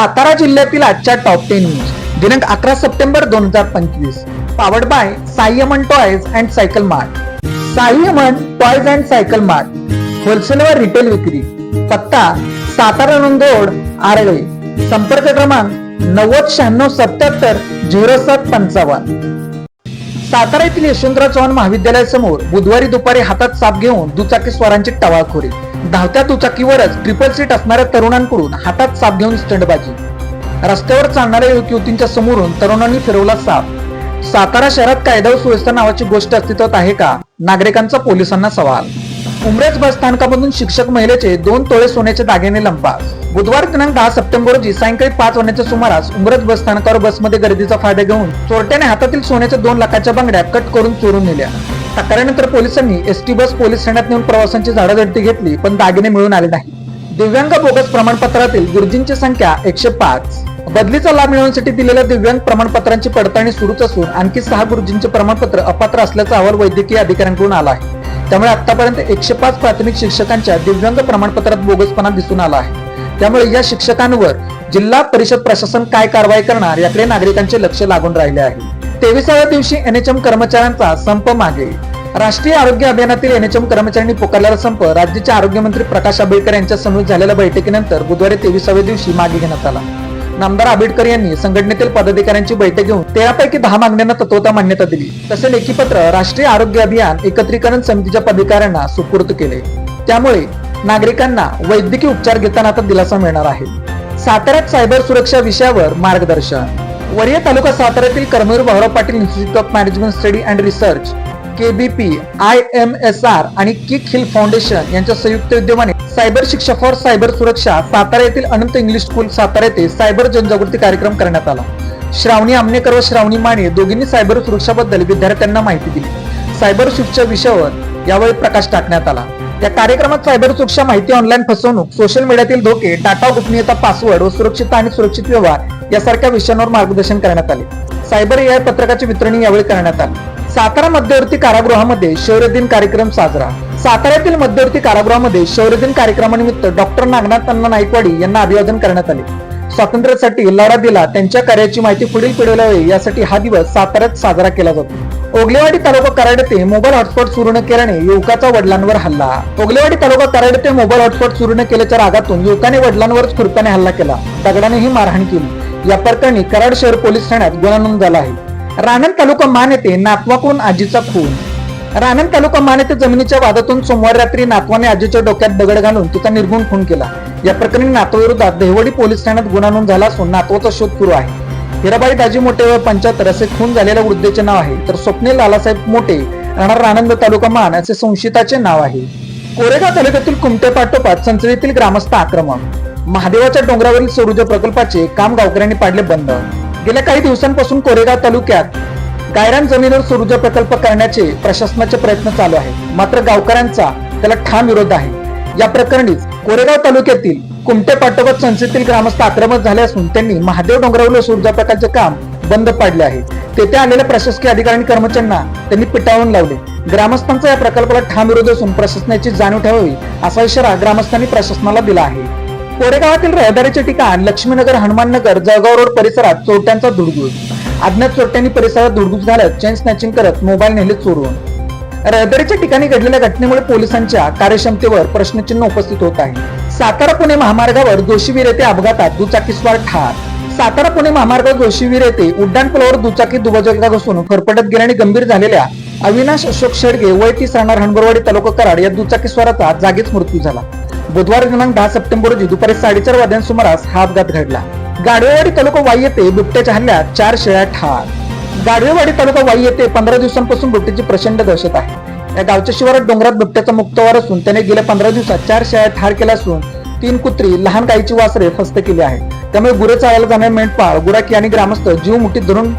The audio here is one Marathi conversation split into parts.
सातारा जिल्ह्यातील आजच्या टॉप टेन न्यूज दिनांक अकरा सप्टेंबर दोन हजार पंचवीस. Powered by Saiyaman toys and cycle mart Saiyaman toys and cycle mart wholesale व रिटेल विक्री. पत्ता सातारा नंदोड आरळे. संपर्क क्रमांक नव्वद शहाण्णव सत्याहत्तर झिरो सात पंचावन्न. सातारा येथील यशवंतराव चव्हाण महाविद्यालयासमोर बुधवारी दुपारी हातात साप घेऊन दुचाकी स्वारांची टवाळखोरी. धावत्या दुचाकीवरच ट्रिपल सीट असणाऱ्या तरुणांकडून हातात साप घेऊन स्टंटबाजी. रस्त्यावर चालणाऱ्या युवक युवतींच्या समोरून तरुणांनी फिरवला साप. सातारा शहरात कायदा व सुव्यवस्था नावाची गोष्ट अस्तित्वात आहे का? नागरिकांचा पोलिसांना सवाल. उमरेज बस स्थानकामधून शिक्षक महिलेचे दोन तोळे सोन्याचे दागिने लंपा. बुधवार दिनांक दहा सप्टेंबर रोजी सायंकाळी पाच वाजण्याच्या सुमारास उमरज बस स्थानकावर बसमध्ये गर्दीचा फायदा घेऊन चोरट्याने हातातील सोन्याच्या दोन लाखाच्या बांगड्या कट करून चोरून नेल्या. तक्रारीनंतर पोलिसांनी एसटी बस पोलीस ठाण्यात नेऊन प्रवाशांची झाडाझडती घेतली पण दागिने मिळून आले नाही दिव्यांग बोगस प्रमाणपत्रातील गुरुजींची संख्या एकशे पाच. बदलीचा लाभ मिळवण्यासाठी दिलेल्या दिव्यांग प्रमाणपत्रांची पडताळणी सुरूच असून आणखी सहा गुरुजींचे प्रमाणपत्र अपात्र असल्याचा अहवाल वैद्यकीय अधिकाऱ्यांकडून आला आहे. त्यामुळे आतापर्यंत एकशे पाच प्राथमिक शिक्षकांच्या दिव्यांग प्रमाणपत्रात बोगसपणा दिसून आला आहे. त्यामुळे या शिक्षकांवर जिल्हा परिषद प्रशासन काय कारवाई करणार याकडे नागरिकांचे लक्ष लागून राहिले आहे. तेविसाव्या दिवशी एनएचएम कर्मचाऱ्यांचा संप मागे. राष्ट्रीय आरोग्य अभियानातील एनएचएम कर्मचाऱ्यांनी पुकारलेला संप राज्याचे आरोग्यमंत्री प्रकाश आंबेडकर यांच्या समोर झालेल्या बैठकीनंतर बुधवारी तेविसाव्या दिवशी मागे घेण्यात आला. नामदार आंबेडकर यांनी संघटनेतील पदाधिकाऱ्यांची बैठक घेऊन तेरापैकी दहा मागण्यांना तत्वता मान्यता दिली. तसे लेखीपत्र राष्ट्रीय आरोग्य अभियान एकत्रीकरण समितीच्या पदाधिकाऱ्यांना सुपूर्द केले. त्यामुळे नागरिकांना वैद्यकीय उपचार घेताना आता दिलासा मिळणार आहे. साताऱ्यात सायबर सुरक्षा विषयावर मार्गदर्शन. वरिया तालुका साताऱ्यातील Karmaveer Bhaurao Patil institute of management study and research KBP I M S R आणि किक हिल फाउंडेशन यांच्या संयुक्त विद्यमाने सायबर शिक्षा फॉर सायबर सुरक्षा सातारा येथील अनंत इंग्लिश स्कूल सातारा येथे सायबर जनजागृती कार्यक्रम करण्यात आला. श्रावणी आमनेकर व श्रावणी माने दोघींनी सायबर सुरक्षाबद्दल विद्यार्थ्यांना माहिती दिली. सायबर सुरक्षा विषयावर यावेळी प्रकाश टाकण्यात आला. या कार्यक्रमात सायबर सुरक्षा माहिती ऑनलाईन फसवणूक सोशल मीडियातील धोके डाटा गोपनीयता पासवर्ड व सुरक्षितता आणि सुरक्षित व्यवहार यासारख्या विषयांवर मार्गदर्शन करण्यात आले. सायबर एआय पत्रकाचे वितरण यावेळी करण्यात आले. सातारा मध्यवर्ती कारागृहामध्ये शौर्य दिन कार्यक्रम साजरा. साताऱ्यातील मध्यवर्ती कारागृहामध्ये शौर्य दिन कार्यक्रमानिमित्त डॉक्टर नागनाथ अण्णा नाईकवाडी यांना अभिवादन करण्यात आले. स्वातंत्र्यासाठी लढा दिला त्यांच्या कार्याची माहिती पुढील पिढीला यावी यासाठी हा दिवस साताऱ्यात साजरा केला जातो. ओगलेवाडी तालुका कराड येथे मोबाईल हॉटस्पॉट सुरू न केल्याने युवकाचा वडिलांवर हल्ला. ओगलेवाडी तालुका कराड येथे मोबाईल हॉटस्पॉट सुरू न केल्याच्या रागातून युवकाने वडिलांवरच खुरप्याने हल्ला केला. दगडानेही मारहाण केली. या प्रकरणी कराड शहर पोलीस ठाण्यात गुन्हा नोंद झाला आहे. राणंद तालुका मान येथे नातवाकडून आजीचा खून. राणंद तालुका मान येथे जमिनीच्या वादातून सोमवार रात्री नातवाने आजीच्या डोक्यात दगड घालून तिचा निर्गुण खून केला. या प्रकरणी नातवाविरोधात देहवडी पोलीस ठाण्यात गुन्हा नोंद झाला असून नातवाचा शोध सुरू आहे. हिराबाई दाजी मोठे व पंच्याहत्तर असे खून झालेल्या वृद्धेचे नाव आहे. तर स्वप्नील लालासाहेब मोठे राहणार राणंद तालुका मान असे संशयिताचे नाव आहे. कोरेगाव तालुक्यातील कुमटे पाठोपाठ संसदेतील ग्रामस्थ आक्रमण महादेवाच्या डोंगरावरील सौरऊर्जा प्रकल्पाचे काम गावकऱ्यांनी पाडले बंद. गेल्या काही दिवसांपासून कोरेगाव तालुक्यात गायरान जमिनीवर सौरऊर्जा प्रकल्प करण्याचे प्रशासनाचे प्रयत्न चालू आहे. मात्र गावकऱ्यांचा त्याला ठाम विरोध आहे. या प्रकरणीच कोरेगाव तालुक्यातील कुमटे पाठोपाठ संस्थेतील ग्रामस्थ आक्रमक झाले असून त्यांनी महादेव डोंगरावले सुरुजा प्रकल्पाचे काम बंद पाडले आहे. तेथे आलेल्या प्रशासकीय अधिकारी आणि कर्मचाऱ्यांना त्यांनी पिटाळून लावले. ग्रामस्थांचा या प्रकल्पाला ठाम विरोध असून प्रशासनाची जाणीव ठेवावी असा इशारा ग्रामस्थांनी प्रशासनाला दिला आहे. कोरेगावातील रहदारीचे ठिकाण लक्ष्मीनगर हनुमाननगर जळगाव रोड परिसरात चोरट्यांचा धुडगुस अज्ञात चोरट्यांनी परिसरात धुडगुस घालत चेन स्नॅचिंग करत मोबाईल नेले चोरून. रहदारीच्या ठिकाणी घडलेल्या घटनेमुळे पोलिसांच्या कार्यक्षमतेवर प्रश्नचिन्ह उपस्थित होत आहे. सातारा पुणे महामार्गावर जोशीवीर येथे अपघातात दुचाकीस्वार ठार. सातारा पुणे महामार्गावर जोशीवीर येथे उड्डाण पुलावर दुचाकी दुभाजका घुसून फरफटत गेल्याने गंभीर झालेल्या अविनाश अशोक शेडगे वय तीस राहणार हणबरवाडी तालुका कराड या दुचाकीस्वाराचा जागीच मृत्यू झाला. बुधवार दिनांक दहा सप्टेंबर रोजी दुपारी साडेचार वाजल्या सुमारास हा अपघात घडला. गाडवेवाडी तालुका वाई येथे बिबट्याच्या हल्ल्यात चार शेळ्या ठार. गाडवेवाडी तालुका वाई येथे पंधरा दिवसांपासून बिबट्याची प्रचंड दहशत आहे. या गावच्या शिवारात डोंगरात बिबट्याचा मुक्तवार असून त्याने गेल्या पंधरा दिवसात चार शेळ्या ठार केल्या असून तीन कुत्री लहान गायीची वासरे फस्त केली आहे. त्यामुळे गुरे चाळायला जाणारे मेंढपाळ गुराखी आणि ग्रामस्थ जीव मुठीत धरून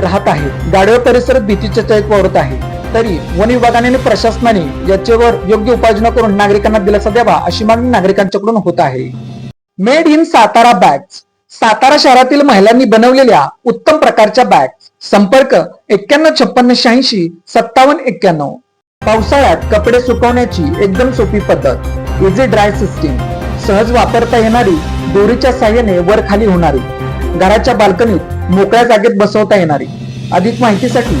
राहत आहेत. गाडवे परिसरात भीतीचे चैक वावरत आहे. तरी वन विभागाने आणि प्रशासनाने याच्यावर योग्य उपाययोजना करून नागरिकांना दिलासा द्यावा अशी मागणी नागरिकांच्याकडून होत आहे. Made in Satara bags Satara शहरातील महिलांनी बनवलेल्या उत्तम प्रकारच्या बॅग्स संपर्क एक्क्याण्णव छप्पन्न शहाऐंशी सत्तावन्न एक्क्याण्णव. पावसाळ्यात कपडे सुकवण्याची एकदम सोपी पद्धत. इझी ड्राय सिस्टीम सहज वापरता येणारी दोरीच्या साह्याने वर खाली होणारी. घराच्या बाल्कनीत मोकळ्या जागेत बसवता येणारी. अधिक माहितीसाठी